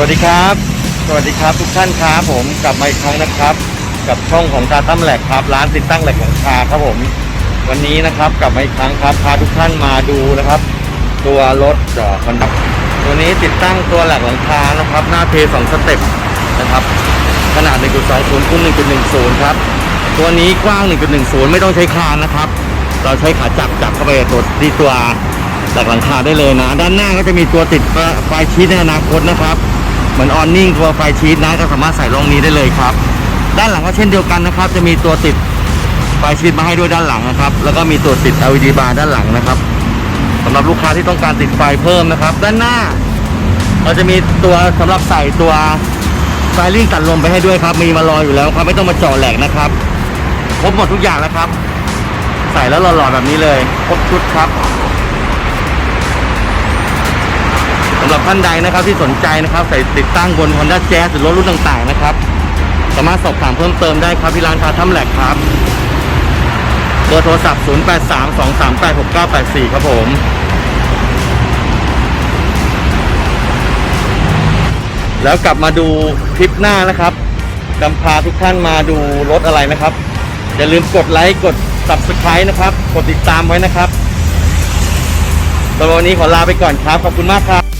วัสดีครับ สวัสดีครับทุกท่านครับผมกลับมาอีกครั้งนะครับ กับช่องของตาตั้มแหลกครับร้านติดตั้งแหลกหลังคาครับผม วันนี้นะครับกลับมาอีกครั้งครับพาทุกท่านมาดูนะครับ ตัวรถเอ่อคอนดับตัวนี้ติดตั้งตัวแหลกหลังคานะครับ หน้าเทสองสเต็ปนะครับ ขนาด 1.20คูณ1.10 ครับ ตัวนี้กว้าง 1.10 ไม่ต้องใช้คานนะครับ เราใช้ขาจับจับเข้าไปตัวที่ตัวแหลกหลังคาได้เลยนะ ด้านหน้าก็จะมีตัวติดไฟชีตในอนาคตนะครับ เหมือนออนนิ่งตัวไฟชีตนะก็สามารถใส่ลงนี้ได้เลยครับ ด้านหลังก็เช่นเดียวกันนะครับ จะมีตัวติดไฟชีตมาให้ด้วยด้านหลังนะครับ แล้วก็มีตัวติด LED bar ด้านหลังนะครับสำหรับลูกค้าที่ต้องการติดไฟเพิ่มนะครับ ด้านหน้า เราจะมีตัวสำหรับใส่ตัวไฟลิ่งตัดลมไปให้ด้วยครับ มีมารออยู่แล้วครับไม่ต้องมาเจาะแหลกนะครับครบหมดทุกอย่างแล้วครับ ใส่แล้วหล่อๆแบบนี้เลยครบชุดครับับท่านใดนะครับที่สนใจนะครับใส่ติดตั้งบน Honda Jazz หรือรถรุ่นต่างๆนะครับ สามารถสอบถามเพิ่มเติมได้ครับที่ร้านคาถ้ำแหลกครับเบอร์โทรศัพท์ 0832386984 ครับผมแล้วกลับมาดูคลิปหน้านะครับนำพาทุกท่านมาดูรถอะไรนะครับ อย่าลืมกดไลค์ กด subscribe นะครับ กดติดตามไว้นะครับสำหรับวันนี้ขอลาไปก่อนครับ ขอบคุณมากครับ